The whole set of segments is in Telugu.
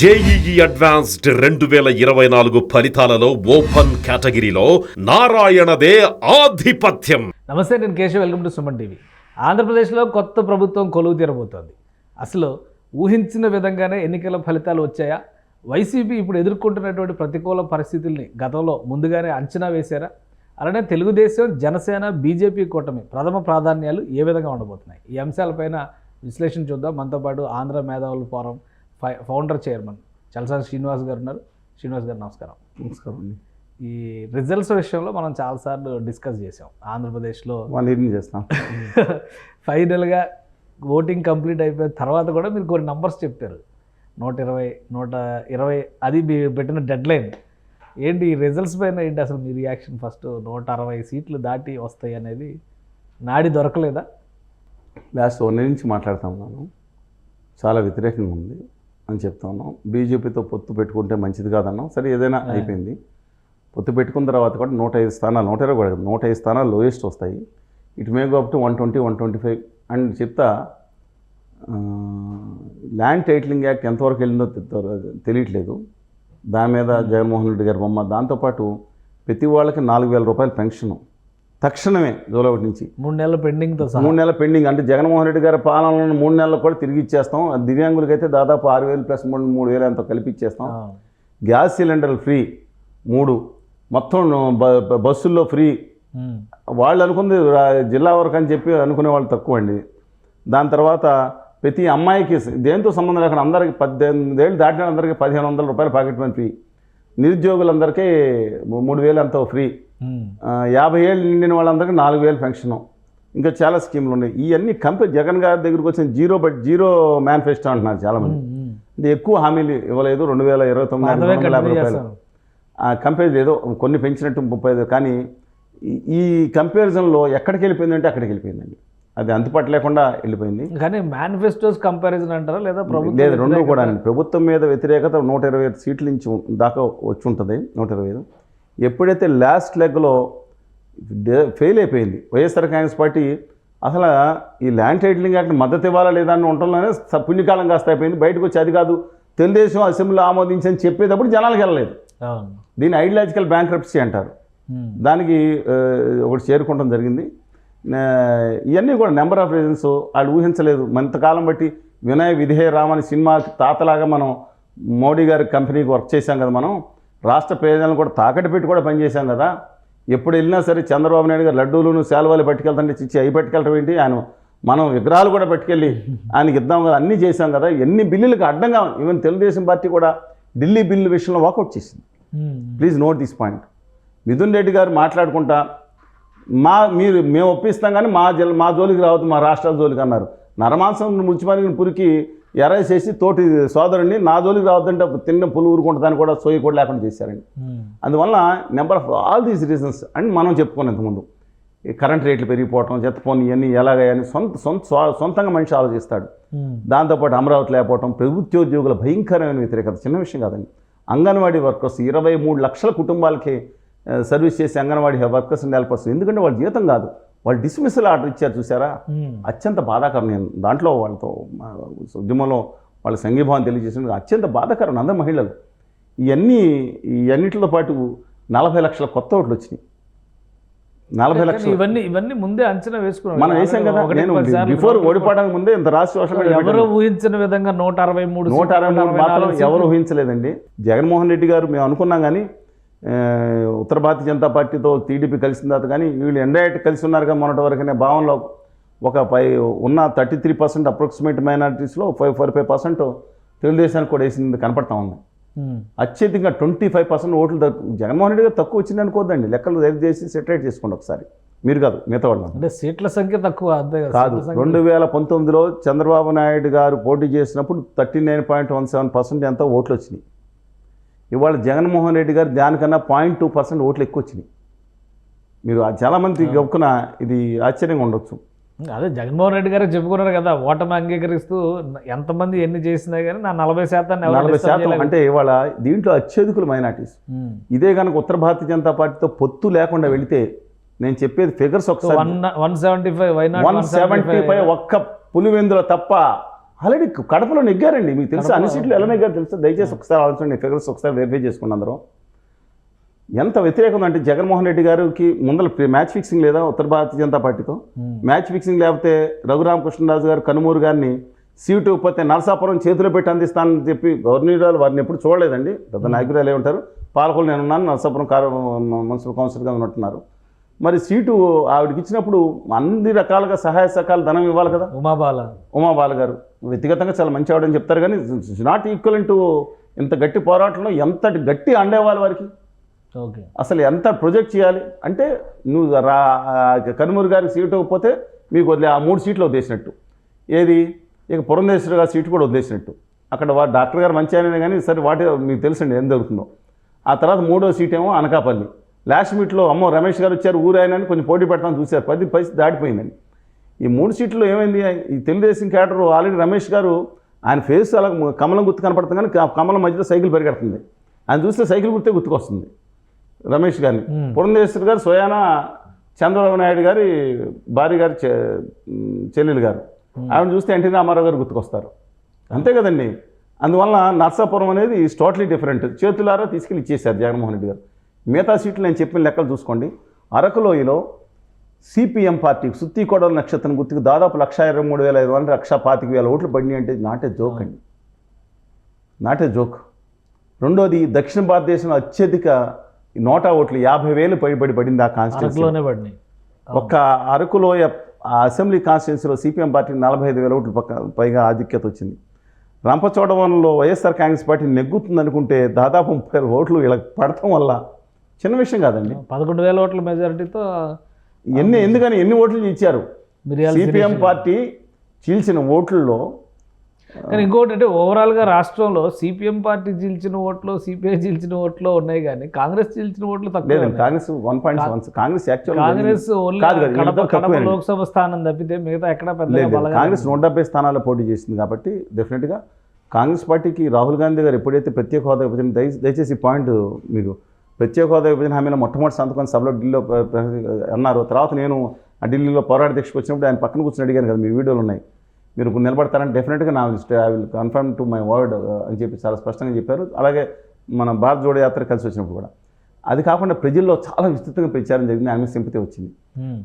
జేఈఈ అడ్వాన్స్డ్ రెండు వేల ఇరవై నాలుగు ఫలితాలలో ఓపెన్ కేటగిరీలో నారాయణదే ఆధిపత్యం. నమస్తే నేను Keshav. Welcome to Suman TV. ఆంధ్రప్రదేశ్లో కొత్త ప్రభుత్వం కొలువు తీరబోతోంది. అసలు ఊహించిన విధంగానే ఎన్నికల ఫలితాలు వచ్చాయా? వైసీపీ ఇప్పుడు ఎదుర్కొంటున్నటువంటి ప్రతికూల పరిస్థితుల్ని గతంలో ముందుగానే అంచనా వేశారా? అలానే తెలుగుదేశం జనసేన బీజేపీ కూటమి ప్రథమ ప్రాధాన్యాలు ఏ విధంగా ఉండబోతున్నాయి? ఈ అంశాలపైన విశ్లేషణ చూద్దాం. మనతో పాటు ఆంధ్ర మేధావుల forum founder chairman Chalasani Srinivas గారు ఉన్నారు శ్రీనివాస్ గారు నమస్కారం. నమస్కారం అండి. ఈ రిజల్ట్స్ విషయంలో మనం చాలాసార్లు డిస్కస్ చేసాం ఆంధ్రప్రదేశ్లో ఇయర్ చేస్తాం? ఫైనల్గా ఓటింగ్ కంప్లీట్ అయిపోయిన తర్వాత కూడా మీరు కొన్ని నంబర్స్ చెప్పారు నూట ఇరవై నూట ఇరవై అది మీరు పెట్టిన డెడ్ లైన్ ఏంటి ఈ రిజల్ట్స్ పైన ఏంటి అసలు మీ రియాక్షన్ ఫస్ట్ నూట అరవై సీట్లు దాటి వస్తాయి అనేది నాడి దొరకలేదా? లాస్ట్ వన్ నుంచి మాట్లాడుతా ఉన్నాను చాలా వ్యతిరేకంగా ఉంది. అని చెప్తా ఉన్నాం. బీజేపీతో పొత్తు పెట్టుకుంటే మంచిది కాదన్నాం. సరే ఏదైనా అయిపోయింది. పొత్తు పెట్టుకున్న తర్వాత కూడా నూట ఐదు స్థానాలు నూట ఇరవై కూడా నూట ఐదు స్థానాలు లోయెస్ట్ వస్తాయి. ఇటు may up to one twenty one twenty five and చెప్తా ల్యాండ్ టైటిలింగ్ యాక్ట్ ఎంతవరకు వెళ్ళిందో తెలియట్లేదు. దాని మీద జగన్మోహన్ రెడ్డి గారి బొమ్మ. దాంతోపాటు ప్రతి వాళ్ళకి నాలుగు వేల రూపాయల పెన్షన్. తక్షణమే జూలై ఒకటి నుంచి మూడు నెలల పెండింగ్తో మూడు నెలల పెండింగ్ అంటే జగన్మోహన్ రెడ్డి గారి పాలనలో మూడు నెలలు కూడా తిరిగి ఇచ్చేస్తాం. దివ్యాంగులకి అయితే దాదాపు ఆరు వేలు ప్లస్ మూడు మూడు వేలు ఎంతో కలిపి ఇచ్చేస్తాం. ఆ, గ్యాస్ సిలిండర్లు ఫ్రీ మూడు. మొత్తం బస్సుల్లో ఫ్రీ. వాళ్ళు అనుకుంది జిల్లా వరకు అని చెప్పి అనుకునే వాళ్ళు తక్కువ అండి. దాని తర్వాత ప్రతి అమ్మాయికి దేంతో సంబంధం లేకుండా అందరికి పద్దెనిమిది ఏళ్ళు దాటిన అందరికీ పదిహేను వందల రూపాయలు పాకెట్ మనీ ఫ్రీ. నిరుద్యోగులందరికీ మూడు వేలు ఎంతో ఫ్రీ. యాభై ఏళ్ళు నిండిన వాళ్ళందరికీ నాలుగు వేలు పెన్షను. ఇంకా చాలా స్కీములు ఉన్నాయి. ఇవన్నీ కంపెనీ జగన్ గారి దగ్గరికి వచ్చిన జీరో బట్ జీరో మేనిఫెస్టో అంటున్నారు చాలామంది. అంటే ఎక్కువ హామీలు ఇవ్వలేదు. రెండు వేల ఇరవై తొమ్మిది యాభై రూపాయలు. కంపేర్ ఏదో కొన్ని పెంచినట్టు ముప్పై ఐదు కానీ ఈ- కంపారిజన్లో ఎక్కడికి వెళ్ళిపోయిందంటే అక్కడికి వెళ్ళిపోయిందండి. అది అంతుపట్టలేకుండా వెళ్ళిపోయింది. కానీ మేనిఫెస్టోస్ కంపారిజన్ అంటారా లేదా ప్రభుత్వం లేదు రెండు కూడా అండి ప్రభుత్వం మీద వ్యతిరేకత నూట ఇరవై ఐదు సీట్ల నుంచి దాకా వచ్చి ఉంటుంది నూట ఇరవై ఐదు. ఎప్పుడైతే లాస్ట్ లెగ్లో ఫెయిల్ అయిపోయింది వైఎస్ఆర్ కాంగ్రెస్ పార్టీ అసలు ఈ ల్యాండ్ టైటిలింగ్ యాక్ట్ మద్దతు ఇవ్వాలా లేదా అని ఉండటంలోనే పుణ్యకాలం కాస్త అయిపోయింది. బయటకు వచ్చి అది కాదు తెలుగుదేశం అసెంబ్లీలో ఆమోదించని చెప్పేటప్పుడు జనాలకు వెళ్ళలేదు. దీన్ని ఐడియాలజికల్ బ్యాంక్రప్సీ అంటారు. దానికి ఒకటి చేరుకోవడం జరిగింది. ఇవన్నీ కూడా నెంబర్ ఆఫ్ రీజన్స్ వాళ్ళు ఊహించలేదు. మంతకాలం బట్టి వినయ విధేయ రామని సినిమా తాతలాగా మనం మోడీ గారి కంపెనీకి వర్క్ చేశాం కదా మనం. రాష్ట్ర ప్రయోజనాలను కూడా తాకట్టు పెట్టి కూడా పనిచేశాం కదా. ఎప్పుడు వెళ్ళినా సరే చంద్రబాబు నాయుడు గారు లడ్డూలను శాలువాలు పట్టుకెళ్తుంటే చిచ్చి అవి పట్టుకెళ్ళటం ఏంటి? ఆయన మనం విగ్రహాలు కూడా పట్టుకెళ్ళి ఆయనకి ఇద్దాం కదా అన్నీ చేశాం కదా. ఎన్ని బిల్లులకు అడ్డంగా ఈవెన్ తెలుగుదేశం పార్టీ కూడా ఢిల్లీ బిల్లు విషయంలో వాకౌట్ చేసింది. ఉమ్, please note this point. Mithun Reddy గారు మాట్లాడుకుంటా మా మీరు మేము ఒప్పిస్తాం కానీ మా జిల్లా మా జోలికి రావద్దు మా రాష్ట్రాల జోలికి అన్నారు. నరమాంసం ముచ్చిమరిగిన పురికి ఎరేసేసి తోటి సోదరుడిని నా జోలికి రావద్దంటే తిన్న పులు ఊరుకుంటుందని కూడా సోయి కూడా లేకుండా చేశారండి. అందువల్ల number of all these reasons and మనం చెప్పుకున్నాం ఇంతకుముందు ఈ కరెంట్ రేట్లు పెరిగిపోవటం చెత్తపోని ఇవన్నీ ఎలాగని సొంత సొంత సొంతంగా మనిషి ఆలోచిస్తాడు. దాంతోపాటు అమరావతి లేకపోవటం ప్రభుత్వోద్యోగుల భయంకరమైన వ్యతిరేకత చిన్న విషయం కాదండి. అంగన్వాడీ వర్కర్స్ ఇరవై మూడు లక్షల కుటుంబాలకి సర్వీస్ చేసే అంగన్వాడీ వర్కర్స్ నెలపర్స్ ఎందుకంటే వాళ్ళ జీతం కాదు. వాళ్ళు డిస్మిసల్ ఆర్డర్ ఇచ్చారు చూసారా? అత్యంత బాధాకరం. నేను దాంట్లో వాళ్ళతో ఉద్యమంలో వాళ్ళ సంఘీభావం తెలియజేసిన అత్యంత బాధాకరం అందరు మహిళలు. ఇవన్నీ ఇవన్నిటితో పాటు నలభై లక్షల కొత్త ఓట్లు వచ్చినాయి. నలభై లక్షలు. ఇవన్నీ ఇవన్నీ ముందే అంచనా వేసుకున్నాం. మనం వేసాం కదా. నేను బిఫోర్ ఓడిపోవడానికి ముందే ఇంత మీడియా ఎవరు ఊహించిన విధంగా నూట అరవై మూడు నూట అరవై మూడు మాత్రం ఎవరు. ఊహించలేదండి. జగన్మోహన్ రెడ్డి గారు మేము అనుకున్నాం కానీ ఉత్తర భారతీయ జనతా పార్టీతో టీడీపీ కలిసిన తర్వాత కానీ వీళ్ళు ఎండైట్ కలిసి ఉన్నారు కదా మొన్నటి వరకు అనే భావనలో ఒక పై ఉన్న థర్టీ త్రీ పర్సెంట్ అప్రాక్సిమేట్ మైనారిటీస్లో ఫైవ్ ఫోర్ ఫైవ్ పర్సెంట్ తెలుగుదేశానికి కూడా వేసింది కనపడతా ఉంది. అత్యధికంగా ట్వంటీ ఫైవ్ పర్సెంట్ ఓట్లు జగన్మోహన్ రెడ్డి గారు తక్కువ వచ్చింది అనుకోద్దండి లెక్కలు దయచేసి చేసి సెటరేట్ చేసుకోండి ఒకసారి. మీరు కాదు మిగతా వాళ్ళు అంటే సీట్ల సంఖ్య తక్కువ కదా. రెండు వేల పంతొమ్మిదిలో చంద్రబాబు నాయుడు గారు పోటీ చేసినప్పుడు thirty nine point one seven percent ఎంత ఓట్లు వచ్చినాయి. ఇవాళ జగన్మోహన్ రెడ్డి గారు దానికన్నా పాయింట్ టూ పర్సెంట్ ఓట్లు ఎక్కువ వచ్చినాయి. మీరు చాలామంది గొప్పన ఇది ఆశ్చర్యంగా ఉండొచ్చు. అదే జగన్మోహన్ రెడ్డి గారు చెప్పుకున్నారు కదా ఓటమి అంగీకరిస్తూ ఎంతమంది ఎన్ని చేసినా కానీ నా నలభై శాతాన్ని నలభై శాతం అంటే ఇవాళ దీంట్లో అత్యధికులు మైనార్టీస్. ఇదే కనుక ఉత్తర భారతీయ జనతా పార్టీతో పొత్తు లేకుండా వెళితే నేను చెప్పేది ఫిగర్స్ ఒకసారి. One seventy five one seventy five ఒక్క పులివెందుల తప్ప ఆల్రెడీ కడపలో నెగ్గారండి. మీకు తెలుసా? అన్ని సీట్లు ఎలా నెగ్గారు తెలుసా? దయచేసి ఒకసారి ఆలోచండి ఫిగర్స్ ఒకసారి వెరిఫై చేసుకుని అందరం. ఎంత వ్యతిరేకం అంటే జగన్మోహన్ రెడ్డి గారికి ముందర ప్రి- మ్యాచ్ ఫిక్సింగ్ లేదా ఉత్తర భారతీయ జనతా పార్టీతో? మ్యాచ్ ఫిక్సింగ్ లేకపోతే రఘురామకృష్ణరాజు గారు కనుమూరు గారిని సీటు ఇవ్వకపోతే నరసాపురం చేతిలో పెట్టి అందిస్తానని చెప్పి గవర్నర్ వారిని ఎప్పుడు చూడలేదండి. పెద్ద నాయకురాలు ఉంటారు? పాలకులు నేను ఉన్నాను నరసాపురం కారు మున్సిపల్ కౌన్సిలర్గా ఉన్నట్టున్నారు. మరి సీటు ఆవిడకి ఇచ్చినప్పుడు అన్ని రకాలుగా సహాయ సహకారాలు ధనం ఇవ్వాలి కదా? ఉమాబాల. ఉమాబాల గారు. వ్యక్తిగతంగా చాలా మంచి ఆవిడని చెప్తారు కానీ నాట్ ఈక్వల్ టు ఇంత గట్టి పోరాటంలో ఎంతటి గట్టి అండేవాళ్ళు వారికి? ఓకే. అసలు ఎంత ప్రొజెక్ట్ చేయాలి? అంటే నువ్వు రా కనుమూరు గారికి సీటు ఇవ్వకపోతే మీకు వదిలే ఆ మూడు సీట్లు వదిలేసినట్టు. ఏది? ఇక పురంధేశ్వరి గారి సీటు కూడా వదిలేసినట్టు. అక్కడ వా డాక్టర్ గారు మంచి ఆయనే కానీ సరే వాటి మీకు తెలుసండి ఏం జరుగుతుందో. ఆ తర్వాత మూడో సీట్ ఏమో అనకాపల్లి. లాస్ట్ మీట్లో అమ్మో రమేష్ గారు వచ్చారు ఊరు ఆయన అని కొంచెం పోటీ పెడతాను చూశారు. పది పరిస్థితి దాటిపోయిందని ఈ మూడు సీట్లు ఏమైంది? ఈ తెలుగుదేశం క్యాడర్ ఆల్రెడీ రమేష్ గారు ఆయన ఫేస్ అలా కమలం గుర్తు కనపడుతుంది కానీ కమలం మధ్యలో సైకిల్ పరిగెడుతుంది. ఆయన చూస్తే సైకిల్ గుర్తే గుర్తుకొస్తుంది రమేష్ గారిని. పురంధేశ్వరి గారు స్వయాన చంద్రబాబు నాయుడు గారి భార్య గారి చెల్లెలు గారు. ఆవిడ చూస్తే ఎన్టీ రామారావు గారు గుర్తుకొస్తారు. అంతే కదండి. అందువల్ల నర్సాపురం అనేది ఈజ్ టోటలీ డిఫరెంట్ చేతులారా తీసుకెళ్ళి ఇచ్చేశారు జగన్మోహన్ రెడ్డి గారు. మిగతా సీట్లు నేను చెప్పిన లెక్కలు చూసుకోండి. అరకులోయలో సిపిఎం పార్టీ సుత్తి కొడవల నక్షత్రం గుర్తుకు దాదాపు లక్ష ఇరవై మూడు వేల ఐదు వందల లక్ష పాతిక వేల ఓట్లు పడినాయి అంటే నాటే జోక్ అండి. నాటే జోక్. రెండోది దక్షిణ భారతదేశంలో అత్యధిక నోటా ఓట్లు యాభై వేలు పైబడి పడింది ఆ కాన్స్టిట్యూన్సీ అరకులోనే పడినాయి. ఒక్క అరకులోయ అసెంబ్లీ కాన్స్టిట్యున్సీలో సిపిఎం పార్టీకి నలభై ఐదు వేల ఓట్లు పక్క పైగా ఆధిక్యత వచ్చింది. రంపచోడవరంలో వైఎస్ఆర్ కాంగ్రెస్ పార్టీ నెగ్గుతుంది అనుకుంటే దాదాపు ముప్పై వేల ఓట్లు ఇలా పడటం వల్ల చిన్న విషయం కాదండి. పదకొండు వేల ఓట్ల మెజారిటీతో ఎన్ని ఎందుకని ఎన్ని ఓట్లు ఇచ్చారు? సిపిఎం పార్టీ చీల్చిన ఓట్లలో కానీ ఇంకోటి అంటే ఓవరాల్గా రాష్ట్రంలో సిపిఎం పార్టీ చీల్చిన ఓట్లు సిపిఐ చీల్చిన ఓట్లు ఉన్నాయి కానీ కాంగ్రెస్ చీల్చిన ఓట్లు తక్కువ Congress one point seven Congress actual Congress Kadapa. Lok Sabha స్థానం తప్పితే మిగతా ఎక్కడ బలగా కాంగ్రెస్ నూట డెబ్బై స్థానాల్లో పోటీ చేసింది కాబట్టి డెఫినెట్గా కాంగ్రెస్ పార్టీకి రాహుల్ గాంధీ గారు ఎప్పుడైతే ప్రత్యేక హోదా దయచేసి పాయింట్ మీరు ప్రత్యేక హోదా విభజన హామీలో మొట్టమొదటి సంతకం సభలో ఢిల్లీలో అన్నారు. తర్వాత నేను ఆ ఢిల్లీలో పోరాట దీక్షకు వచ్చినప్పుడు ఆయన పక్కన కూర్చొని అడిగాను కదా మీ వీడియోలు ఉన్నాయి. మీరు నిలబడతారని డెఫినెట్గా నా I will confirm to my word అని చెప్పి చాలా స్పష్టంగా చెప్పారు. అలాగే మన భారత్ జోడో యాత్ర కలిసి వచ్చినప్పుడు కూడా. అది కాకుండా ప్రజల్లో చాలా విస్తృతంగా ప్రచారం జరిగింది ఆయన సింపతి వచ్చింది.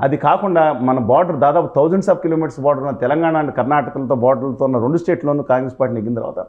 అది కాకుండా మన బార్డర్ దాదాపు థౌజండ్స్ ఆఫ్ కిలోమీటర్స్ బార్డర్ ఉన్న తెలంగాణ అండ్ కర్ణాటకలతో బార్డర్లతో ఉన్న రెండు స్టేట్లోనూ కాంగ్రెస్ పార్టీ నెగ్గిన తర్వాత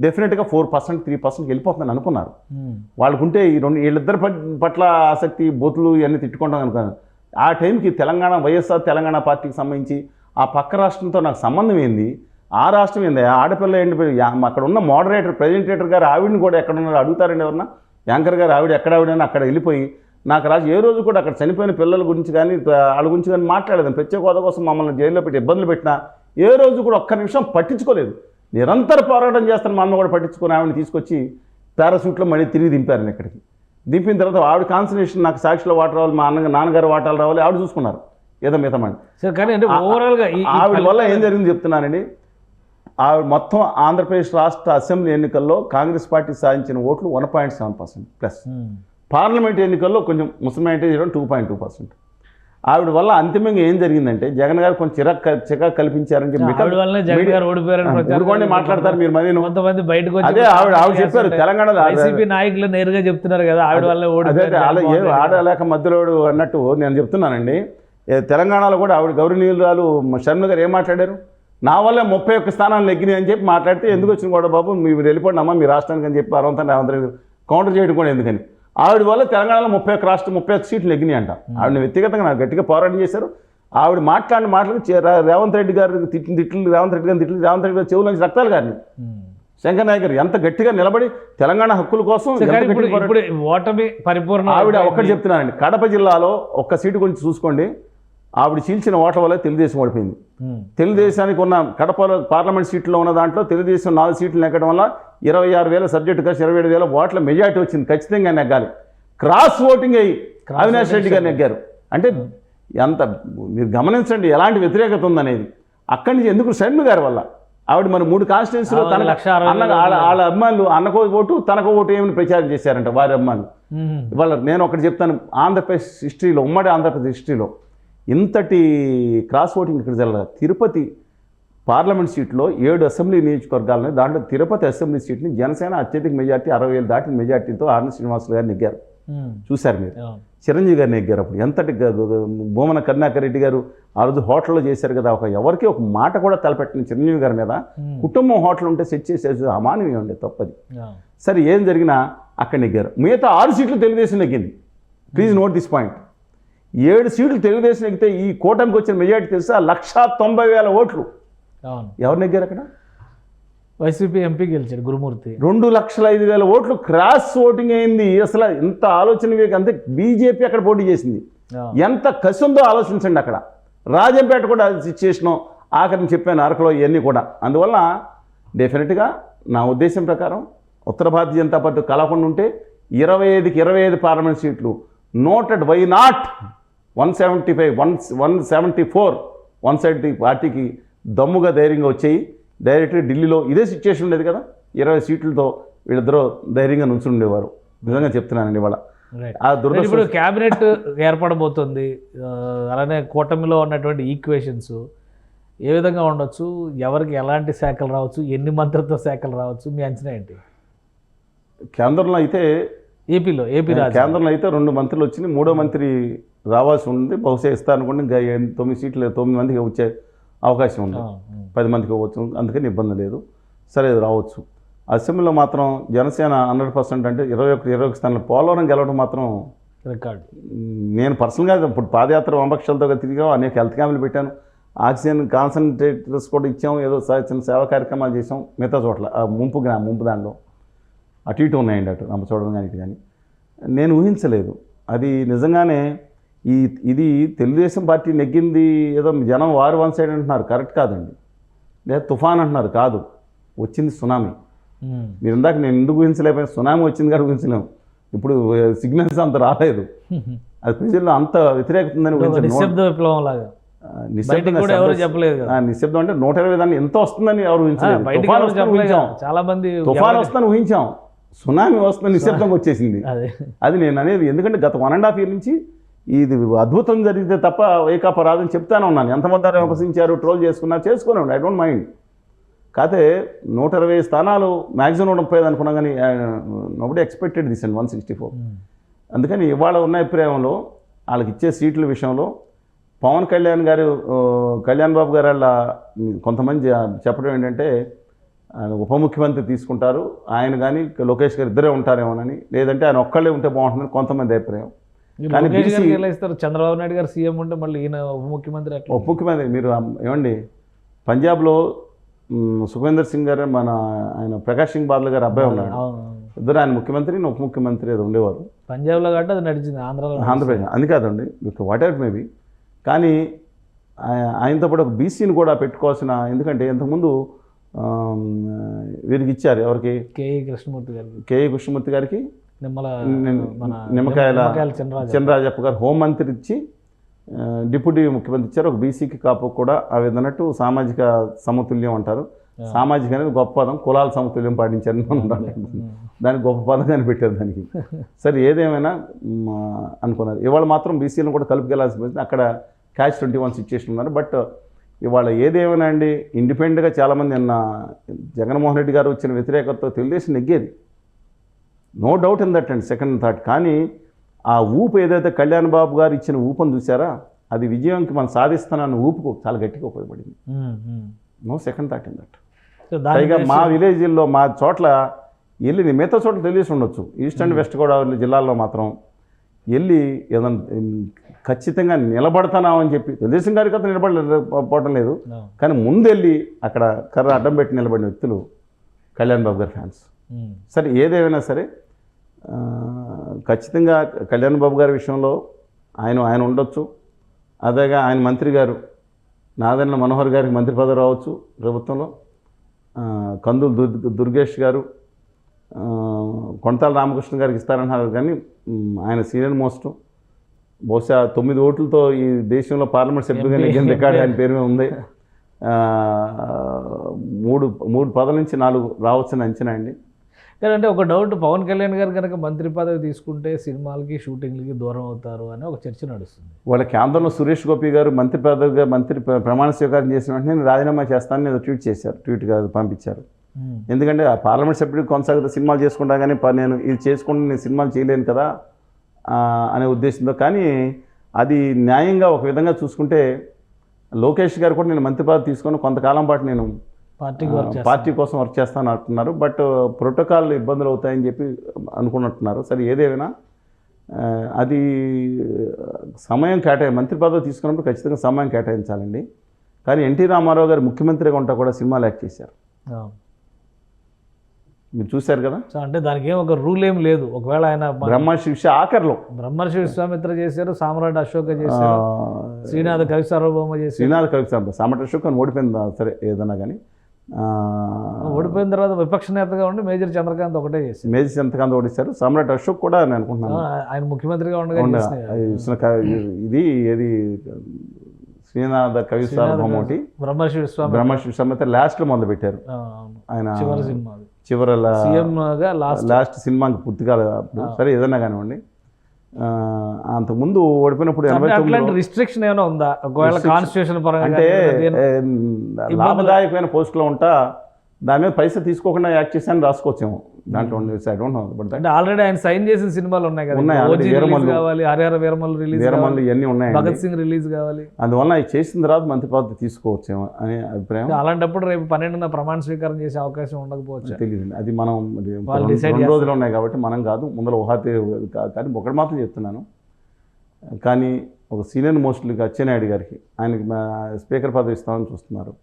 డెఫినెట్గా ఫోర్ పర్సెంట్ త్రీ పర్సెంట్ వెళ్ళిపోతుందని అనుకున్నారు. Hmm. వాళ్ళకుంటే ఈ రెండు వీళ్ళిద్దరి పట్- పట్ల ఆసక్తి బూతులు ఇవన్నీ తిట్టుకుంటాం అనుకున్నాను ఆ టైంకి తెలంగాణ వైఎస్ఆర్ తెలంగాణ పార్టీకి సంబంధించి ఆ పక్క రాష్ట్రంతో నాకు సంబంధం ఏంది? ఆ రాష్ట్రం ఏంది? ఆడపిల్ల ఏంటి? అక్కడ ఉన్న మోడరేటర్ ప్రెజెంటేటర్ గారు ఆవిడని కూడా ఎక్కడ ఉన్నారు అడుగుతారండి ఎవరన్నా? యాంకర్ గారు ఆవిడ ఎక్కడ ఆవిడని అక్కడ వెళ్ళిపోయి నాకు రాజు ఏ రోజు కూడా అక్కడ చనిపోయిన పిల్లల గురించి కానీ వాళ్ళ గురించి కానీ మాట్లాడలేదు. ప్రత్యేక హోదా కోసం మమ్మల్ని జైల్లో పెట్టి ఇబ్బందులు పెట్టినా ఏ రోజు కూడా ఒక్క నిమిషం పట్టించుకోలేదు. నిరంతర పోరాటం చేస్తాను మా అమ్మ కూడా పట్టించుకొని ఆవిడని తీసుకొచ్చి పారాసూట్లో మళ్ళీ తిరిగి దింపారు ఇక్కడికి. దింపిన తర్వాత ఆవిడ కాన్సన్ట్రేషన్ నాకు సాక్షిలో వాటర్ రావాలి మా అన్న నాన్నగారు వాటాలు రావాలి ఆవిడ చూసుకున్నారు. ఏదో మితమండి సరే కానీ అంటే ఓవరాల్గా ఆవిడ వల్ల ఏం జరిగింది చెప్తున్నానండి. ఆవిడ మొత్తం ఆంధ్రప్రదేశ్ రాష్ట్ర అసెంబ్లీ ఎన్నికల్లో కాంగ్రెస్ పార్టీ సాధించిన ఓట్లు one point seven percent plus. Hmm. Parliament ఎన్నికల్లో కొంచెం ముస్లిం టూ పాయింట్ టూ పర్సెంట్. ఆవిడ వల్ల అంతిమంగా ఏం జరిగిందంటే జగన్ గారు కొంచెం చిరాక్ చిరాకు కల్పించారని చెప్పి మాట్లాడతారు మీరు మరి కొంతమంది బయటకు అదే ఆవిడ ఆవిడ చెప్పారు తెలంగాణలో వైసీపీ నాయకులు నేరుగా చెప్తున్నారు కదా ఆవిడ వల్లే ఆడలేక మధ్యలోడు అన్నట్టు నేను చెప్తున్నానండి. తెలంగాణలో కూడా ఆవిడ గౌరవనీయురాలు షర్మిల గారు ఏం మాట్లాడారు? నా వల్ల ముప్పై ఒక్క స్థానాలు నెగ్గినాయి అని చెప్పి మాట్లాడితే ఎందుకు వచ్చిన కూడా బాబు? మీరు వెళ్ళిపోండి అమ్మా మీ రాష్ట్రానికి అని చెప్పి అరవంతా రేవంత్ కౌంటర్ చేయడం కూడా ఎందుకని? ఆవిడ వల్ల తెలంగాణలో ముప్పై ఒక్క రాష్ట్రం ముప్పై ఒక్క సీట్లు నెగ్గినాయి అంట ఆవిడ వ్యక్తిగతంగా నాకు గట్టిగా పోరాటం చేశారు. ఆవిడ మాట్లాడిన రా- రేవంత్ రెడ్డి గారు తిట్టిన తిట్లు రేవంత్ రెడ్డి గారిని తిట్లు రేవంత్ రెడ్డి గారు చెవుల నుంచి రక్తాలు గారిని శంకర్ నాయక్ గారు ఎంత గట్టిగా నిలబడి తెలంగాణ హక్కుల కోసం ఓటమి పరిపూర్ణ ఆవిడ ఒక్కటి చెప్తున్నానండి. కడప జిల్లాలో ఒక్క సీటు గురించి చూసుకోండి. ఆవిడ చీల్చిన ఓట్ల వల్ల తెలుగుదేశం ఓడిపోయింది. తెలుగుదేశానికి ఉన్న కడపలో పార్లమెంట్ సీట్లో ఉన్న దాంట్లో తెలుగుదేశం నాలుగు సీట్లు నెగ్గడం వల్ల ఇరవై ఆరు వేల సబ్జెక్టు కలిసి ఇరవై ఏడు వేల ఓట్ల మెజార్టీ వచ్చింది. ఖచ్చితంగా నెగ్గాలి. క్రాస్ ఓటింగ్ అయ్యి అవినాష్ రెడ్డి గారు నెగ్గారు. అంటే ఎంత మీరు గమనించండి ఎలాంటి వ్యతిరేకత ఉందనేది. అక్కడి నుంచి ఎందుకు షణ్ము గారి వల్ల? ఆవిడ మరి మూడు కాన్స్టిట్యున్సీలో తన అన్న వాళ్ళ అభిమానులు అన్నకో ఓటు తనకో ఓటు ఏమని ప్రచారం చేశారంట వారి అభిమానులు. ఇవాళ నేను ఒకటి చెప్తాను ఆంధ్రప్రదేశ్ హిస్టరీలో ఉమ్మడి ఆంధ్రప్రదేశ్ హిస్టరీలో ఇంతటి క్రాస్ ఓటింగ్ ఇక్కడ జరగలేదు తిరుపతి పార్లమెంట్ సీట్లో ఏడు అసెంబ్లీ నియోజకవర్గాలని దాంట్లో తిరుపతి అసెంబ్లీ సీట్ని జనసేన అత్యధిక మెజార్టీ అరవై వేలు దాటిన మెజార్టీతో ఆర్ఎన్ శ్రీనివాసులు గారు నెగ్గారు. చూశారు మీరు. చిరంజీవి గారిని ఎగ్గారు అప్పుడు. ఎంతటి భూమన కరుణాకర్ రెడ్డి గారు ఆ రోజు హోటల్లో చేశారు కదా ఒక ఎవరికి ఒక మాట కూడా తలపెట్టిన చిరంజీవి గారి మీద కుటుంబం హోటల్ ఉంటే సెట్ చేసేది అమానవీయం ఉండే తప్పది. సరే ఏం జరిగినా అక్కడ నెగ్గారు. మిగతా ఆరు సీట్లు తెలుగుదేశం నెగ్గింది. Please note this point. ఏడు సీట్లు తెలుగుదేశం నెగ్గితే ఈ కూటమికి వచ్చిన మెజార్టీ తెలుసా? లక్షా తొంభై వేల ఓట్లు. అవును. ఎవరు నెగ్గారు అక్కడ? వైసీపీ ఎంపీ గెలిచాడు గురుమూర్తి. రెండు లక్షల ఐదు వేల ఓట్లు క్రాస్ ఓటింగ్ అయింది. అసలు ఇంత ఆలోచన అంతే బీజేపీ అక్కడ పోటీ చేసింది. ఎంత కసి ఉందో ఆలోచించండి అక్కడ. రాజంపేట కూడా సిచ్యుయేషను ఆఖరిని చెప్పాను అరకులో ఇవన్నీ కూడా. అందువల్ల డెఫినెట్గా నా ఉద్దేశం ప్రకారం ఉత్తర భారతీయ జనతా పార్టీ కలవకుండా ఉంటే ఇరవై ఐదుకి ఇరవై ఐదు పార్లమెంట్ సీట్లు noted why not one seventy five one one seventy four one seventy పార్టీకి దమ్ముగా ధైర్యంగా వచ్చాయి. డైరెక్ట్గా ఢిల్లీలో ఇదే సిచ్యుయేషన్ ఉండేది కదా? ఇరవై సీట్లతో వీళ్ళిద్దరూ ధైర్యంగా నుంచుని ఉండేవారు నిజంగా చెప్తున్నానండి ఇవాళ. ఆ ఇప్పుడు క్యాబినెట్ ఏర్పడబోతుంది. అలానే కూటమిలో ఉన్నటువంటి ఈక్వేషన్స్ ఏ విధంగా ఉండొచ్చు? ఎవరికి ఎలాంటి శాఖలు రావచ్చు? ఎన్ని మంత్రిత్వ శాఖలు రావచ్చు? మీ అంచనా ఏంటి? కేంద్రంలో అయితే ఏపీలో ఏపీ కేంద్రంలో అయితే రెండు మంత్రులు వచ్చినాయి. మూడో మంత్రి రావాల్సి ఉంది. బహుశా ఇస్తారనుకోండి ఇంకా ఏ- తొమ్మిది సీట్లు తొమ్మిది మందికి వచ్చే అవకాశం ఉంది. పది మందికి ఇవ్వచ్చు. అందుకని ఇబ్బంది లేదు. సరే రావచ్చు. అసెంబ్లీలో మాత్రం జనసేన హండ్రెడ్ పర్సెంట్ అంటే ఇరవై ఒకటి ఇరవై ఒక స్థానంలో పోలవరం గెలవడం మాత్రం రికార్డు. నేను పర్సనల్గా ఇప్పుడు పాదయాత్ర వంపక్షలతో తిరిగాం. అనేక హెల్త్ క్యాంపులు పెట్టాను. ఆక్సిజన్ కాన్సన్ట్రేటర్స్ కూడా ఇచ్చాం. ఏదో చిన్న సేవా కార్యక్రమాలు చేసాం మిగతా చోట్ల ఆ ముంపు ముంపు దాంట్లో. అటు ఇటు ఉన్నాయండి అటు. నమ్మ చూడడం కానీ ఇటు కానీ. నేను ఊహించలేదు. అది నిజంగానే ఈ ఇది తెలుగుదేశం పార్టీ నెగ్గింది ఏదో జనం వారు వన్ సైడ్ అంటున్నారు. కరెక్ట్ కాదండి. లేదా తుఫాన్ అంటున్నారు. కాదు. వచ్చింది సునామీ. మీరు ఇందాక నేను ఎందుకు ఊహించలేకపోయినా సునామీ వచ్చింది కూడా ఊహించలేము. ఇప్పుడు సిగ్నల్స్ అంత రాలేదు. అది ప్రజల్లో అంత వ్యతిరేకత ఉందని నిశ్శబ్ద విప్లవం లాగా అంటే నూట ఇరవై దాన్ని ఎంత వస్తుందని ఎవరు. చాలా మంది తుఫాన్ వస్తుందని ఊహించాం. సునామీ వస్తుందని నిశ్శబ్దంగా వచ్చేసింది. అదే. అది నేను అనేది ఎందుకంటే గత వన్ అండ్ హాఫ్ ఇయర్ నుంచి ఇది అద్భుతం జరిగితే తప్ప వైకాపా రాదని చెప్తానే ఉన్నాను. ఎంతమంది విమర్శించారు ట్రోల్ చేసుకున్నారు చేసుకోలేండి ఐ డోంట్ మైండ్. కాకపోతే నూట ఇరవై స్థానాలు మ్యాక్సిమం ముప్పై అనుకున్నాం కానీ nobody expected this and one sixty four. అందుకని ఇవాళ ఉన్న అభిప్రాయంలో వాళ్ళకి ఇచ్చే సీట్ల విషయంలో పవన్ కళ్యాణ్ గారు కళ్యాణ్ బాబు గారు వాళ్ళ కొంతమంది చెప్పడం ఏంటంటే ఆయన ఉప ముఖ్యమంత్రి తీసుకుంటారు ఆయన కానీ లోకేష్ గారు ఇద్దరే ఉంటారేమోనని లేదంటే ఆయన ఒక్కళ్ళే ఉంటే బాగుంటుందని కొంతమంది అభిప్రాయం. ఎలా ఇస్తారు? చంద్రబాబు నాయుడు గారు సీఎం ఉంటే మళ్ళీ ఈయన ఉప ముఖ్యమంత్రి ఎట్లా ఉప ముఖ్యమంత్రి మీరు ఏమండి? పంజాబ్లో సుఖేందర్ సింగ్ గారు మన ఆయన ప్రకాష్ సింగ్ బాదల్ గారు అబ్బాయి ఉన్నాడు. ఇద్దరు ఆయన ముఖ్యమంత్రి ఉప ముఖ్యమంత్రి ఏదో ఉండేవారు. పంజాబ్లో కాబట్టి అది నడిచింది ఆంధ్రాలో ఆంధ్రప్రదేశ్ అది కాదండి వాట్ ఎవర్ మేబీ కానీ ఆయ- ఆయనతో పాటు ఒక బీసీని కూడా పెట్టుకోవాల్సిన ఎందుకంటే ఇంతకుముందు వీరికి ఇచ్చారు ఎవరికి? కేఈ కృష్ణమూర్తి గారికి. కేఏ కృష్ణమూర్తి గారికి. నిమ్మల నిమ్మకాయల నిమ్మకాయల చినరాజు చంద్రరాజప్ప గారు హోంమంత్రి ఇచ్చి ఆ, డిప్యూటీ ముఖ్యమంత్రి ఇచ్చారు. ఒక బీసీకి కాపు కూడా అవి అన్నట్టు సామాజిక సమతుల్యం అంటారు. సామాజిక అనేది గొప్ప పదం కులాల సమతుల్యం పాటించారని మనం. దానికి గొప్ప పదంగానే పెట్టారు దానికి. సరే ఏదేమైనా అనుకున్నారు. ఇవాళ మాత్రం బీసీలను కూడా కలుపుకెళ్ళాల్సి వచ్చింది అక్కడ క్యాచ్ ట్వంటీ వన్ సిచ్యుయేషన్ ఉన్నారు. బట్ ఇవాళ ఏదేమైనా అండి ఇండిపెండెంట్గా చాలామంది నిన్న జగన్మోహన్ రెడ్డి గారు వచ్చిన వ్యతిరేకతతో Telugu Desam నెగ్గేది. No doubt in that and second thought కానీ ఆ ఊపు ఏదైతే కళ్యాణ్ బాబు గారు ఇచ్చిన ఊపను చూసారా అది విజయంకి మనం సాధిస్తానన్న ఊపుకు చాలా గట్టిగా ఉపయోగపడింది. No second thought in that పైగా మా విలేజ్లో మా చోట్ల వెళ్ళి మిగతా చోట్ల తెలిసి ఉండొచ్చు. ఈస్ట్ అండ్ వెస్ట్ గోదావరి జిల్లాల్లో మాత్రం వెళ్ళి ఏదైనా ఖచ్చితంగా నిలబడతానామని చెప్పి తెలుగుదేశం గారికి అతను నిలబడలేకపోవటం లేదు. కానీ ముందు వెళ్ళి అక్కడ కర్ర అడ్డం పెట్టి నిలబడిన వ్యక్తులు కళ్యాణ్ బాబు గారి ఫ్యాన్స్. సరే ఏదేమైనా సరే ఖచ్చితంగా కళ్యాణ్ బాబు గారి విషయంలో ఆయన ఆయన ఉండొచ్చు. అదేగా ఆయన మంత్రి గారు నాదన్న మనోహర్ గారికి మంత్రి పదవి రావచ్చు ప్రభుత్వంలో. కందులు దుర్ దుర్గేష్ గారు ఆ, కొణతాల రామకృష్ణ గారికి ఇస్తారన్నారు కానీ ఆయన సీనియర్ మోస్ట్. బహుశా తొమ్మిది ఓట్లతో ఈ దేశంలో పార్లమెంట్ సభ్యులుగా. నెగ్గిన రికార్డు ఆయన పేరు మీద ఉంది. మూడు మూడు పదల నుంచి నాలుగు రావచ్చని అంచనా అండి. అంటే ఒక డౌట్ పవన్ కళ్యాణ్ గారు కనుక మంత్రి పదవి తీసుకుంటే సినిమాలకి షూటింగ్లకి దూరం అవుతారు అని ఒక చర్చ నడుస్తుంది. వాళ్ళ కేంద్రంలో సురేష్ గోపి గారు మంత్రి పదవిగా మంత్రి ప్ర- ప్రమాణ స్వీకారం చేసిన వెంటనే నేను రాజీనామా చేస్తానని ఏదో ట్వీట్ చేశారు. ట్వీట్ కాదు పంపించారు. ఎందుకంటే ఆ పార్లమెంట్ సభ్యుడికి కొనసాగుతూ సినిమాలు చేసుకుంటా కానీ నేను ఇది చేసుకుంటే నేను సినిమాలు చేయలేను కదా అనే ఉద్దేశంతో. కానీ అది న్యాయంగా ఒక విధంగా చూసుకుంటే లోకేష్ గారు కూడా నేను మంత్రి పదవి తీసుకొని కొంతకాలం పాటు నేను పార్టీ కోసం వర్క్ చేస్తాను అంటున్నారు. బట్ ప్రోటోకాల్ ఇబ్బందులు అవుతాయని చెప్పి అనుకున్నట్టున్నారు సరే ఏదేమైనా అది సమయం కేటాయి మంత్రి పదవి తీసుకున్నప్పుడు ఖచ్చితంగా సమయం కేటాయించాలండి. కానీ ఎన్టీ రామారావు గారు ముఖ్యమంత్రిగా ఉంటా కూడా సినిమాలు యాక్ట్ చేశారు. మీరు చూశారు కదా? అంటే దానికి ఏం ఒక రూల్ ఏం లేదు. ఒకవేళ ఆయన బ్రహ్మర్షి విష ఆఖరిలో. బ్రహ్మర్షి విశ్వామిత్ర చేశారు సామ్రాట్ అశోక చేశారు శ్రీనాథ కవి సార్వభౌమ చేశారు. శ్రీనాథ్ కవి సామట అశోక్ అని ఓడిపోయింది? సరే ఏదన్నా కానీ. ఓడిపోయిన తర్వాత విపక్ష నేతగా ఉండి మేజర్ చంద్రకాంత్ ఒకటే చేశారు మేజీ చంద్రకాంత్ ఓడిస్తారు. సామ్రాట్ అశోక్ కూడా నేను అనుకుంటున్నాను. ఆయన ముఖ్యమంత్రిగా ఉండగా ఇది ఏది? శ్రీనాథ కవి సార్వభౌమ ఒకటి బ్రహ్మర్షి విశ్వామిత్ర. బ్రహ్మర్షి విశ్వామిత్ర లాస్ట్లో మొదలు పెట్టారు. ఆయన చివరి సినిమా. చివరి లాస్ట్. లాస్ట్ సినిమాకి పూర్తి కాలేదు. అప్పుడు సరే ఏదన్నా కానివ్వండి. అంతకుముందు ఓడిపోయినప్పుడు ఎనభై అట్లాంటి రిస్ట్రిక్షన్ ఏమైనా ఉందా? ఒకవేళ కాన్స్టిట్యూషన్ పరంగా అంటే లాభదాయకమైన పోస్టులో ఉంటా దాని మీద పైసా తీసుకోకుండా యాక్ట్ చేశాను రాసుకోవచ్చేమో. దాంట్లో ఐ డోంట్ నో బట్ అంటే ఆల్రెడీ ఆయన సైన్ చేసిన సినిమాలు ఉన్నాయి కదా. ఉన్నాయి, వీరమల్లు. కావాలి హరిహర వీరమల్లు రిలీజ్ వీరమల్లు ఇవన్నీ ఉన్నాయండి. భగత్ సింగ్ రిలీజ్ కావాలి. అందువల్ల ఇది చేసిన తర్వాత మంత్రి పదవి తీసుకోవచ్చేమో అనే అభిప్రాయం. అలాంటప్పుడు రేపు పన్నెండున ప్రమాణ స్వీకారం చేసే అవకాశం ఉండకపోవచ్చు? తెలియదు అది మనం రెండు- రోజులు ఉన్నాయి కాబట్టి మనం కాదు ముందర ఊహాతే కానీ ఒకటి మాత్రం చెప్తున్నాను. కానీ ఒక సీనియర్ మోస్ట్లీగా అచ్చెన్నాయుడు గారికి ఆయనకి స్పీకర్ పదవి ఇస్తామని చూస్తున్నారు.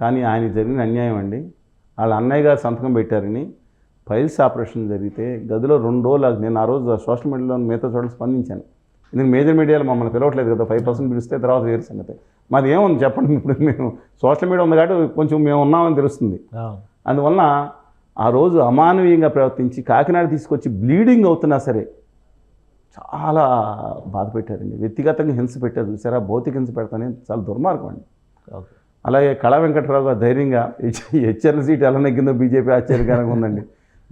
కానీ ఆయనకి జరిగిన అన్యాయం అండి. వాళ్ళ అన్నయ్య గారు సంతకం పెట్టారని ఫైల్స్ ఆపరేషన్ జరిగితే గదిలో రెండు రోజులు నేను ఆ రోజు సోషల్ మీడియాలో మిగతా చోట్ల స్పందించాను. ఎందుకు మేజర్ మీడియాలో మమ్మల్ని పిలవట్లేదు కదా ఫైవ్ పర్సెంట్ పిలిస్తే తర్వాత వేరే సంగతి. మాది ఏముంది చెప్పండి ఇప్పుడు మేము సోషల్ మీడియా ఉంది కాబట్టి కొంచెం మేము ఉన్నామని తెలుస్తుంది. అందువలన ఆ రోజు అమానవీయంగా ప్రవర్తించి కాకినాడ తీసుకొచ్చి బ్లీడింగ్ అవుతున్నా సరే చాలా బాధ పెట్టారండి. వ్యక్తిగతంగా హింస పెట్టారు చూసారా? భౌతిక హింస పెడతానే చాలా దుర్మార్గం అండి. అలాగే కళా వెంకట్రావు గారు ధైర్యంగా హెచ్ఆర్ఎల్ సీట్ ఎలా నెగ్గిందో బీజేపీ ఆశ్చర్యకరంగా ఉందండి.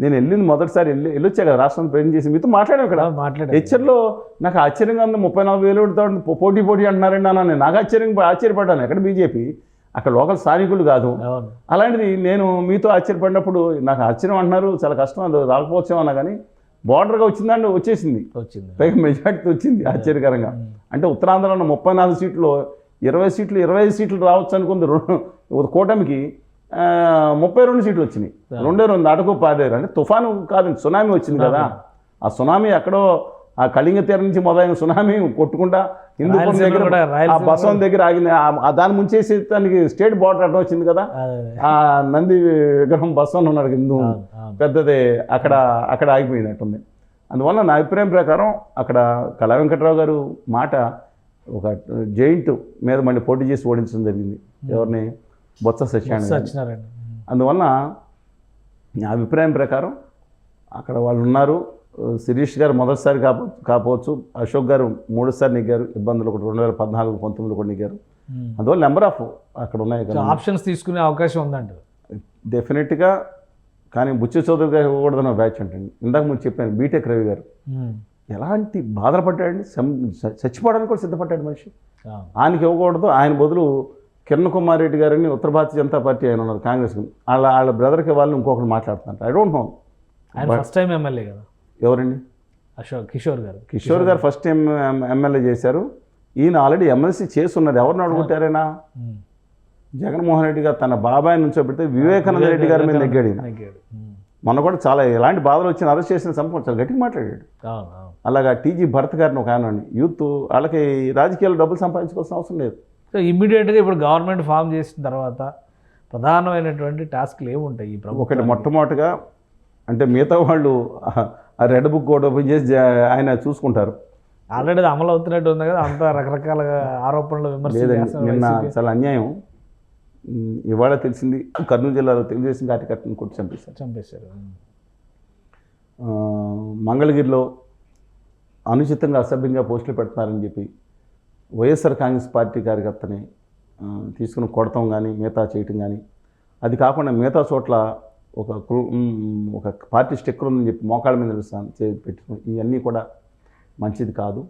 నేను వెళ్ళింది మొదటిసారి వెళ్ళి వెళ్ళొచ్చా కదా రాష్ట్రం ప్రయత్నం చేసి. మీతో మాట్లాడాను ఇక్కడ. ఆ, మాట్లాడండి హెచ్ఆర్లో నాకు ఆశ్చర్యంగా ఉంది. ముప్పై నాలుగు వేలు పోటీ పోటీ అంటున్నారండి అన్న నాకు ఆశ్చర్యం ఆశ్చర్యపడ్డాను. ఎక్కడ బీజేపీ? అక్కడ లోకల్ స్థానికులు కాదు. అలాంటిది నేను మీతో ఆశ్చర్యపడినప్పుడు నాకు ఆశ్చర్యం అంటున్నారు. చాలా కష్టం. అది రాకపోవచ్చు అన్నా కానీ బార్డర్గా వచ్చిందండి వచ్చేసింది. వచ్చింది. పైగా మెజార్టీ వచ్చింది ఆశ్చర్యకరంగా. అంటే ఉత్తరాంధ్రలో ఉన్న ముప్పై నాలుగు సీట్లు ఇరవై సీట్లు ఇరవై ఐదు సీట్లు రావచ్చు అనుకుంది కూటమికి. ముప్పై రెండు సీట్లు వచ్చినాయి. రెండే రెండు అటకు పాడారు అంటే తుఫాను కాదు సునామీ వచ్చింది కదా. ఆ సునామీ ఎక్కడో ఆ కళింగ తీరం నుంచి మొదలైన సునామీ కొట్టుకుంటా హిందూపురం దగ్గర ఆ బసవం దగ్గర ఆగింది. దాన్ని ముంచేసి దానికి స్టేట్ బార్డర్ అడ్డం వచ్చింది కదా. ఆ నంది విగ్రహం బస్సు ఉన్నాడు హిందూ. పెద్దది. అక్కడ అక్కడ ఆగిపోయినట్టుంది అందువల్ల నా అభిప్రాయం ప్రకారం అక్కడ కళా వెంకట్రావు గారు మాట ఒక జైంట్ మీద మళ్ళీ పోటీ చేసి ఓడించడం జరిగింది. ఎవరిని? బొత్స సత్యనారాయణ అందువల్ల నా అభిప్రాయం ప్రకారం అక్కడ వాళ్ళు ఉన్నారు. శిరీష్ గారు మొదటిసారి కాపో కాపోవచ్చు అశోక్ గారు మూడోసారి నెగ్గారు. ఇబ్బందులు ఒకటి రెండు వేల పద్నాలుగు పంతొమ్మిది కూడా నెగ్గారు. అందువల్ల నెంబర్ ఆఫ్ అక్కడ ఉన్నాయి ఆప్షన్స్ తీసుకునే అవకాశం ఉందంట. డెఫినెట్గా కానీ బుచ్చి చౌదరి గారు ఇవ్వకూడదన్న బ్యాచ్ అంటండి. ఇందాక ముందు చెప్పాను బీటెక్ రవి గారు. ఎలాంటి బాధలు పడ్డాడండి? చచ్చిపోవడానికి కూడా సిద్ధపడ్డాడు మనిషి. ఆయనకి ఇవ్వకూడదు. ఆయన బదులు కిరణ్ కుమార్ రెడ్డి గారిని ఉత్తర భారతీయ జనతా పార్టీ ఆయన ఉన్నారు కాంగ్రెస్ వాళ్ళ వాళ్ళ బ్రదర్కి వాళ్ళు ఇంకొకరు మాట్లాడుతున్నారు. I don't know first time MLA కదా? ఎవరండి? అశోక్ కిషోర్ గారు. కిషోర్ గారు ఫస్ట్ టైం ఎమ్మెల్యే చేశారు. ఈయన ఆల్రెడీ ఎమ్మెల్సీ చేసి ఉన్నారు. ఎవరిని అడుగుంటారైనా ఉమ్. జగన్మోహన్ రెడ్డి గారు తన బాబాయ్ నుంచో పెడితే వివేకానంద రెడ్డి గారి మీద నెగ్గాడు. ఉమ్. మొన్న కూడా చాలా ఎలాంటి బాధలు వచ్చిన అరెస్ట్ చేసిన సంపూర్ణ చాలా గట్టిగా మాట్లాడాడు. అలాగా టీజీ భరత్ గారిని ఒక ఆయన యూత్ వాళ్ళకి రాజకీయాలు డబ్బులు సంపాదించుకోవాల్సిన అవసరం లేదు. సో ఇమ్మీడియట్గా ఇప్పుడు గవర్నమెంట్ ఫామ్ చేసిన తర్వాత ప్రధానమైనటువంటి టాస్క్లు ఏముంటాయి ఈ ప్రభుత్వం ఒకటి మొట్టమొదటిగా అంటే మిగతా వాళ్ళు ఆ- రెడ్ బుక్ కూడా ఓపెన్ చేసి ఆయన చూసుకుంటారు. ఆల్రెడీ అది అమలు అవుతున్నట్టు ఉంది కదా అంతా రకరకాల ఆరోపణలు విమర్శలు నిన్న వైసీపీ. చాలా అన్యాయం. ఇవాళ తెలిసింది కర్నూలు జిల్లాలో తెలుగుదేశం కార్యకర్తను కొట్టి చంపేశారు. చంపేశారు. మంగళగిరిలో అనుచితంగా అసభ్యంగా పోస్టులు పెడుతున్నారని చెప్పి వైఎస్ఆర్ కాంగ్రెస్ పార్టీ కార్యకర్తని తీసుకుని కొడతాం కానీ మిగతా చేయటం కానీ అది కాకుండా మిగతా చోట్ల ఒక ఒక పార్టీ స్టిక్కర్ ఉందని చెప్పి మోకాళ్ళ మీద నిలుస్తాను చే ఇవన్నీ కూడా మంచిది కాదు.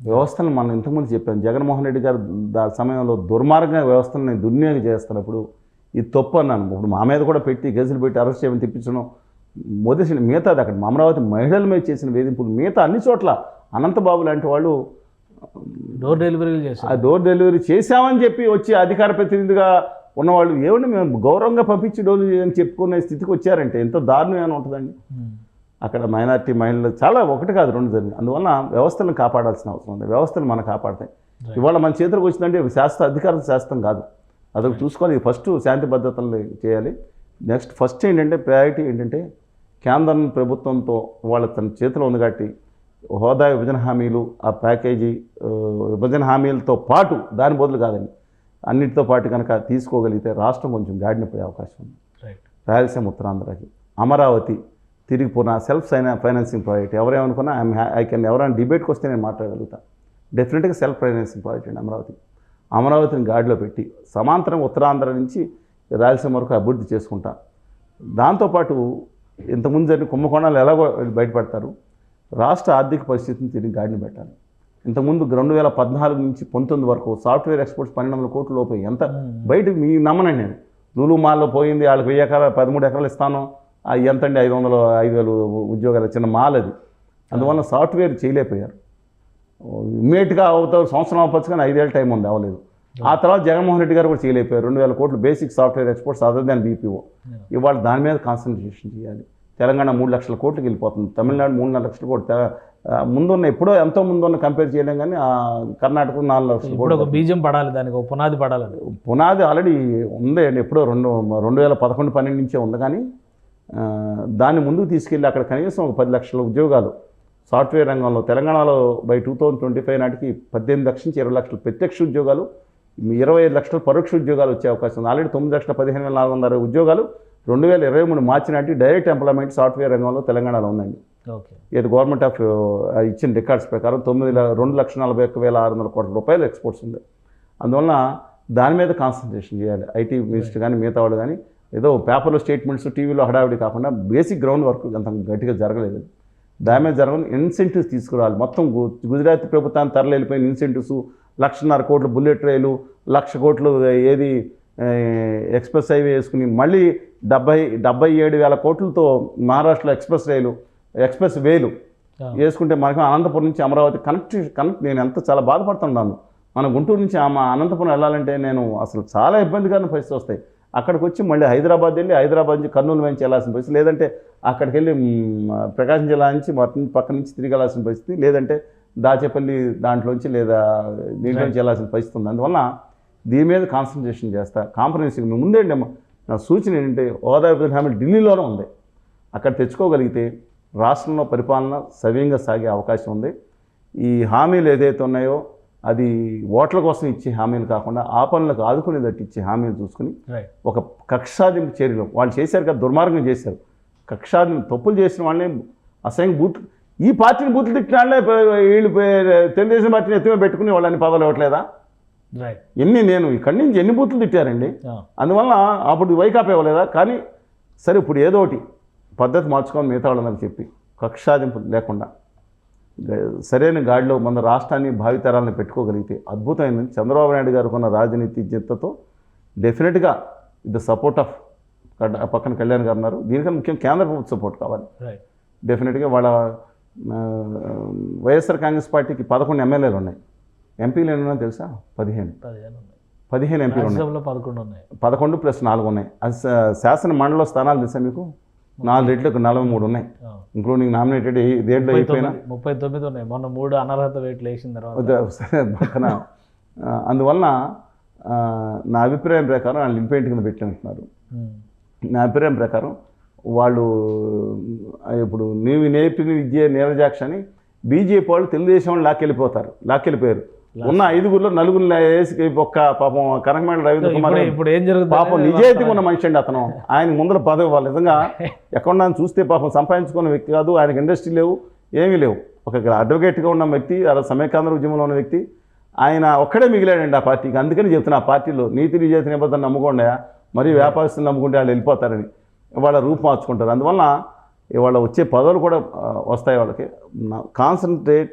వ్యవస్థను మనం ఇంతకుముందు చెప్పాను జగన్మోహన్ రెడ్డి గారు దా సమయంలో దుర్మార్గంగా వ్యవస్థను దుర్వినియోగం చేస్తున్నప్పుడు ఇది తప్పు అన్నాను. ఇప్పుడు మా మీద కూడా పెట్టి కేసులు పెట్టి అరెస్ట్ చేయమని తెప్పించడం. మొదటి మిగతాది అక్కడ అమరావతి మహిళల మీద చేసిన వేధింపులు. మిగతా అన్ని చోట్ల అనంతబాబు లాంటి వాళ్ళు డోర్ డెలివరీలు చేశారు. ఆ డోర్ డెలివరీ చేశామని చెప్పి వచ్చి అధికార ప్రతినిధిగా ఉన్నవాళ్ళు ఏమండి మేము గౌరవంగా పంపించి డోర్ అని చెప్పుకునే స్థితికి వచ్చారంటే ఎంత దారుణం ఏమైనా ఉంటుందండి. ఉమ్. అక్కడ మైనారిటీ మహిళలు చాలా ఒకటి కాదు రెండు జరిగింది అందువల్ల వ్యవస్థలను కాపాడాల్సిన అవసరం ఉంది. వ్యవస్థలు మనం కాపాడతాయి. ఇవాళ మన చేతులకు వచ్చిందంటే శాస్త్ర అధికారం శాస్త్రం కాదు. అదొకటి చూసుకోవాలి ఫస్ట్ శాంతి భద్రతలు చేయాలి. నెక్స్ట్ ఫస్ట్ ఏంటంటే ప్రయారిటీ ఏంటంటే కేంద్రం ప్రభుత్వంతో వాళ్ళ తన చేతిలో ఉంది కాబట్టి హోదా విభజన హామీలు ఆ ప్యాకేజీ విభజన హామీలతో పాటు దాని బదులు కాదండి అన్నిటితో పాటు కనుక తీసుకోగలిగితే రాష్ట్రం కొంచెం గాడిన పడే అవకాశం ఉంది. రైట్. రాయలసీమ ఉత్తరాంధ్రకి. అమరావతి తిరిగి పునః సెల్ఫ్ ఫైనాన్సింగ్ ప్రాజెక్ట్ ఎవరేమనుకున్నా ఐఎమ్ ఐ కెన్ ఎవరైనా డిబేట్కి వస్తే నేను మాట్లాడగలుగుతా. డెఫినెట్గా సెల్ఫ్ ఫైనాన్సింగ్ ప్రాజెక్ట్ అండి అమరావతి. అమరావతిని గాడిలో పెట్టి సమాంతరం ఉత్తరాంధ్ర నుంచి రాయలసీమ వరకు అభివృద్ధి చేసుకుంటా. దాంతోపాటు ఇంతకుముందు జరిగిన కుంభకోణాలు ఎలాగో బయటపడతారు. రాష్ట్ర ఆర్థిక పరిస్థితిని తిరిగి గాడిని పెట్టాలి. ఇంతకుముందు రెండు వేల పద్నాలుగు నుంచి పంతొమ్మిది వరకు సాఫ్ట్వేర్ ఎక్స్పోర్ట్స్ పన్నెండు వందల కోట్ల లోపు ఎంత బయట మీ నమ్మనండి నేను. లూలు మాల్లో పోయింది వాళ్ళకి వెయ్యి ఎకరాలు పదమూడు ఎకరాలు ఇస్తాను. ఎంత అండి ఐదు వందలు ఐదు వేలు ఉద్యోగాలు చిన్న మాల్ అది. అందువల్ల సాఫ్ట్వేర్ చేయలేకపోయారు. ఇమ్మీడియట్గా అవుతారు సంవత్సరం అవ్వచ్చు కానీ ఐదేళ్ళ టైం ఉంది అవ్వలేదు. ఆ తర్వాత జగన్మోహన్ రెడ్డి గారు కూడా చేయలేకపోయారు. రెండు వేల కోట్లు basic software exports other than BPO. ఇవాళ దాని మీద కాన్సన్ట్రేషన్ చేయాలి. తెలంగాణ మూడు లక్షల కోట్లకి వెళ్ళిపోతుంది. తమిళనాడు మూడున్నర లక్షల కోట్లు. ముందున్న ఎప్పుడో ఎంతో ముందున్న కంపేర్ చేయలేం కానీ ఆ కర్ణాటక నాలుగు లక్షల ఇప్పుడు ఒక బీజం పడాలి దానికి ఒక పునాది పడాలని పునాది ఆల్రెడీ ఉంది అండి. ఎప్పుడో రెండు రెండు వేల పదకొండు పన్నెండు నుంచే ఉంది కానీ దాన్ని ముందుకు తీసుకెళ్ళి అక్కడ కనీసం ఒక పది లక్షల ఉద్యోగాలు సాఫ్ట్వేర్ రంగంలో తెలంగాణలో by two thousand twenty five నాటికి పద్దెనిమిది లక్షల నుంచి ఇరవై లక్షల ప్రత్యక్ష ఉద్యోగాలు ఇరవై ఐదు లక్షల పరోక్ష ఉద్యోగాలు వచ్చే అవకాశం ఉంది. ఆల్రెడీ తొమ్మిది లక్షల పదిహేను వేల నాలుగు వందల ఉద్యోగాలు రెండు వేల ఇరవై మూడు మార్చి నాటి డైరెక్ట్ ఎంప్లాయ్మెంట్ సాఫ్ట్వేర్ రంగంలో తెలంగాణలో ఉందండి. ఓకే. ఇది గవర్నమెంట్ ఆఫ్ ఇచ్చిన రికార్డ్స్ ప్రకారం తొమ్మిది రెండు లక్షల నలభై ఒక్క వేల ఆరు వందల కోట్ల రూపాయలు ఎక్స్పోర్ట్స్ ఉంది. అందువలన దాని మీద కాన్సన్ట్రేషన్ చేయాలి. ఐటీ మినిస్టర్ కానీ మిగతా వాళ్ళు కానీ ఏదో పేపర్లో స్టేట్మెంట్స్ టీవీలో హడావిడి కాకుండా బేసిక్ గ్రౌండ్ వర్క్ అంత గట్టిగా జరగలేదు. దాని మీద జరగని ఇన్సెంటివ్స్ తీసుకురావాలి. మొత్తం గుజరాత్ ప్రభుత్వాన్ని తరలి వెళ్ళిపోయిన ఇన్సెంటివ్స్ లక్షన్నర కోట్లు బుల్లెట్ రైలు లక్ష కోట్లు ఏది ఎక్స్ప్రెస్ హైవే వేసుకుని మళ్ళీ డెబ్బై డెబ్బై ఏడు వేల కోట్లతో మహారాష్ట్రలో ఎక్స్ప్రెస్ రైలు ఎక్స్ప్రెస్ వేలు వేసుకుంటే మనకు అనంతపురం నుంచి అమరావతి కనెక్ట్ కనెక్ట్ నేను ఎంత చాలా బాధపడుతున్నాను. మన గుంటూరు నుంచి ఆ మా అనంతపురం వెళ్ళాలంటే నేను అసలు చాలా ఇబ్బందికరమైన పరిస్థితి వస్తాయి. అక్కడికి వచ్చి మళ్ళీ హైదరాబాద్ వెళ్ళి హైదరాబాద్ నుంచి కర్నూలు నుంచి వెళ్ళాల్సిన పరిస్థితి లేదంటే అక్కడికి వెళ్ళి ప్రకాశం జిల్లా నుంచి మొత్తం పక్క నుంచి తిరిగి వెళ్ళాల్సిన పరిస్థితి లేదంటే దాచేపల్లి దాంట్లోంచి లేదా దీంట్లోంచి వెళ్ళాల్సిన పరిస్థితి ఉంది. అందువల్ల దీని మీద కాన్సన్ట్రేషన్ చేస్తా. కాంప్రమైజింగ్ ముందే నా సూచన ఏంటంటే హోదా విభజన హామీ ఢిల్లీలోనే ఉంది. అక్కడ తెచ్చుకోగలిగితే రాష్ట్రంలో పరిపాలన సవ్యంగా సాగే అవకాశం ఉంది. ఈ హామీలు ఏదైతే ఉన్నాయో అది ఓట్ల కోసం ఇచ్చే హామీలు కాకుండా ఆ పనులకు ఆదుకునేటట్టు ఇచ్చే హామీలు చూసుకుని ఒక కక్షాదింపు చర్యలు. వాళ్ళు చేశారు కదా దుర్మార్గం చేశారు. కక్షాదింపు తప్పులు చేసిన వాళ్ళని అసహ్యంగా బూత్ ఈ పార్టీని బూతులు తిట్టిన వాళ్ళే తెలుగుదేశం పార్టీని ఎత్తుమే పెట్టుకుని వాళ్ళని పదవులు ఇవ్వట్లేదా ఎన్ని నేను ఇక్కడి నుంచి ఎన్ని బూతులు తిట్టారండి? అందువల్ల అప్పుడు వైకాపా ఇవ్వలేదా? కానీ సరే ఇప్పుడు ఏదో ఒకటి పద్ధతి మార్చుకొని మిగతా వాళ్ళందరూ చెప్పి కక్షాదింపు లేకుండా సరైన గాడిలో మన రాష్ట్రాన్ని భావితరాలను పెట్టుకోగలిగితే అద్భుతమైన చంద్రబాబు నాయుడు గారికి ఉన్న రాజనీతి జిత్తతో డెఫినెట్గా ద సపోర్ట్ ఆఫ్ పక్కన కళ్యాణ్ గారు ఉన్నారు. దీనికన్నా ముఖ్యం కేంద్ర ప్రభుత్వ సపోర్ట్ కావాలి. డెఫినెట్గా వాళ్ళ వైఎస్ఆర్ కాంగ్రెస్ పార్టీకి పదకొండు ఎమ్మెల్యేలు ఉన్నాయి. ఎంపీలు ఎన్ని ఉన్నాయో తెలుసా? పదిహేను. పదిహేను ఎంపీలు ఉన్నాయి. పదకొండు ఉన్నాయి. పదకొండు ప్లస్ నాలుగు ఉన్నాయి. అది శాసన మండలిలో స్థానాలు తెలుసా మీకు? నాలుగు రెట్లకు నలభై మూడు ఉన్నాయి. ఇంక్లూడింగ్ నామినేటెడ్ దేంట్లో అయిపోయినా? ముప్పై తొమ్మిది ఉన్నాయి. మొన్న మూడు అనర్హత వెయిట్లు వేసిన తర్వాత. అందువలన నా అభిప్రాయం ప్రకారం వాళ్ళు ఇంపేంట్ కింద పెట్టినట్టున్నారు. నా అభిప్రాయం ప్రకారం వాళ్ళు ఇప్పుడు నీవు నేర్పిన విద్య నీరజాక్ష అని బీజేపీ వాళ్ళు తెలుగుదేశం వాళ్ళు లాక్కెళ్ళిపోతారు లాక్కెళ్ళిపోయారు. ఉన్న ఐదుగురిలో నలుగురు వేసి ఒక్క పాపం కనకమేడ రవీంద్ర కుమార్ ఇప్పుడు ఏం జరుగుతుంది పాపం నిజాయితీగా ఉన్న మనిషి అండి అతను. ఆయన ముందర పదవి వాళ్ళు నిజంగా ఎక్కడ చూస్తే పాపం సంపాదించుకున్న వ్యక్తి కాదు ఆయనకి ఇండస్ట్రీ లేవు ఏమీ లేవు. ఒక అడ్వకేట్గా ఉన్న వ్యక్తి అలా సమైకాంధ్ర ఉద్యమంలో ఉన్న వ్యక్తి ఆయన ఒక్కడే మిగిలాడండి ఆ పార్టీకి. అందుకని చెప్తున్నా ఆ పార్టీలో నీతి నిజాయితీ నిబంధన నమ్ముకోండి మరి వ్యాపారస్తులు నమ్ముకుంటే వాళ్ళు వెళ్ళిపోతారని. ఇవాళ రూపు మార్చుకుంటారు. అందువల్ల ఇవాళ వచ్చే పదవులు కూడా వస్తాయి వాళ్ళకి. Concentrate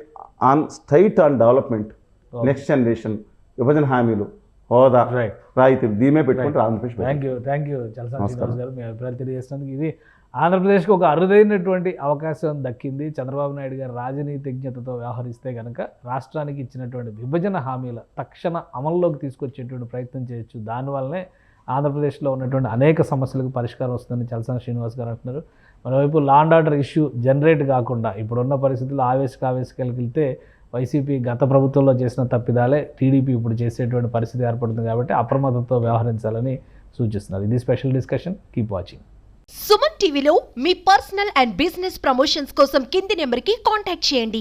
on state on development next generation విభజన హామీలు. హోదా. రైట్ రాయితీ దీమే పెట్టుకుంటే Andhra Pradesh. Thank you thank you Chalasani Srinivas గారు మీ అభిప్రాయాలు తెలియజేసినందుకు ఇది ఆంధ్రప్రదేశ్కి ఒక అరుదైనటువంటి అవకాశం దక్కింది. చంద్రబాబు నాయుడు గారు రాజనీతిజ్ఞతతో వ్యవహరిస్తే కనుక రాష్ట్రానికి ఇచ్చినటువంటి విభజన హామీల తక్షణ అమల్లోకి తీసుకొచ్చేటువంటి ప్రయత్నం చేయొచ్చు. దానివల్లనే ఆంధ్రప్రదేశ్లో ఉన్నటువంటి అనేక సమస్యలకు పరిష్కారం వస్తుందని చలసన శ్రీనివాస్ గారు అంటున్నారు. మరోవైపు law and order issue generate కాకుండా ఇప్పుడున్న పరిస్థితుల్లో ఆవేశక ఆవేశకాలకు వైసీపీ గత ప్రభుత్వంలో చేసిన తప్పిదాలే టీడీపీ ఇప్పుడు చేసేటువంటి పరిస్థితి ఏర్పడుతుంది కాబట్టి అప్రమత్తతో వ్యవహరించాలని సూచిస్తున్నారు. ఇది special discussion. Keep watching. Suman టీవీలో మీ పర్సనల్ అండ్ బిజినెస్ ప్రమోషన్స్ కోసం కింది నెంబర్కి కాంటాక్ట్ చేయండి.